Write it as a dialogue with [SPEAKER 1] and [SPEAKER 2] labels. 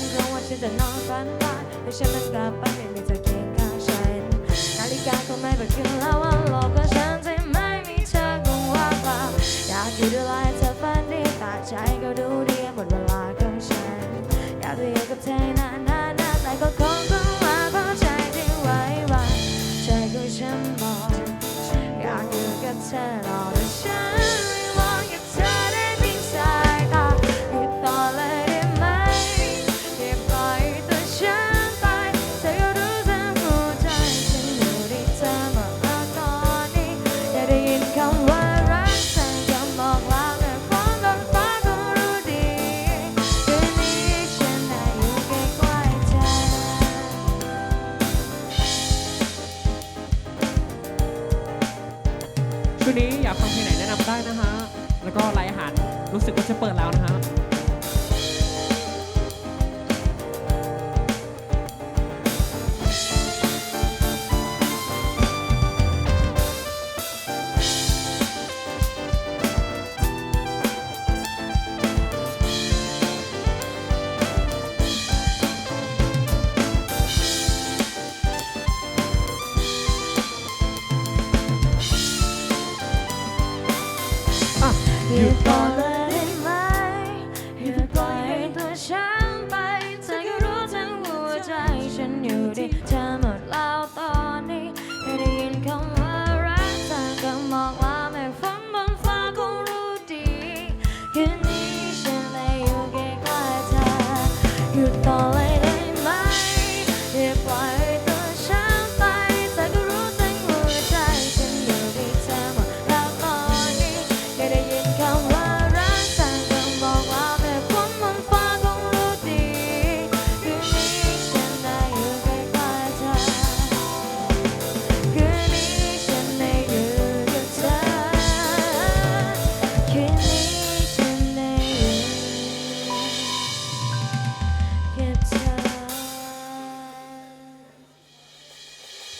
[SPEAKER 1] ที่ฉันมันกลับไปไม่มีเธอเคียงข้างฉันนาฬิกาก็ไม่บอกคืนแล้วว่าโลกของฉันที่ไม่มีเธอคงว่างเปล่าอยากอยู่ดูแลายเธอฝันดีต่ใจก็ดูดีหมดเวลาของฉันอยากจะอยู่กับเธอนานนานๆแต่ก็คงต้องลาเพราะใจที่ไว้วางใจของฉันบอกอยากอยู่กับเธอ
[SPEAKER 2] คืนนี้อยากฟังเพลงไหนแนะนำได้นะฮะ แล้วก็ไลน์อาหารรู้สึกว่าจะเปิดแล้วนะฮะ หยุดก่อนเ
[SPEAKER 1] ลยไหมหยุดปล่อยให้ตัวฉันไปเธอรู้ทั้งหัวใจฉันอยู่ดีเธหมดแล้วตอนนี้ได้ยินคำว่ารักเธอก็มองว่าแม่ฝนบนฟ้าคงรู้ดีคืนี้ฉันเลยอยู่ใกล้เธอหยุดก่อ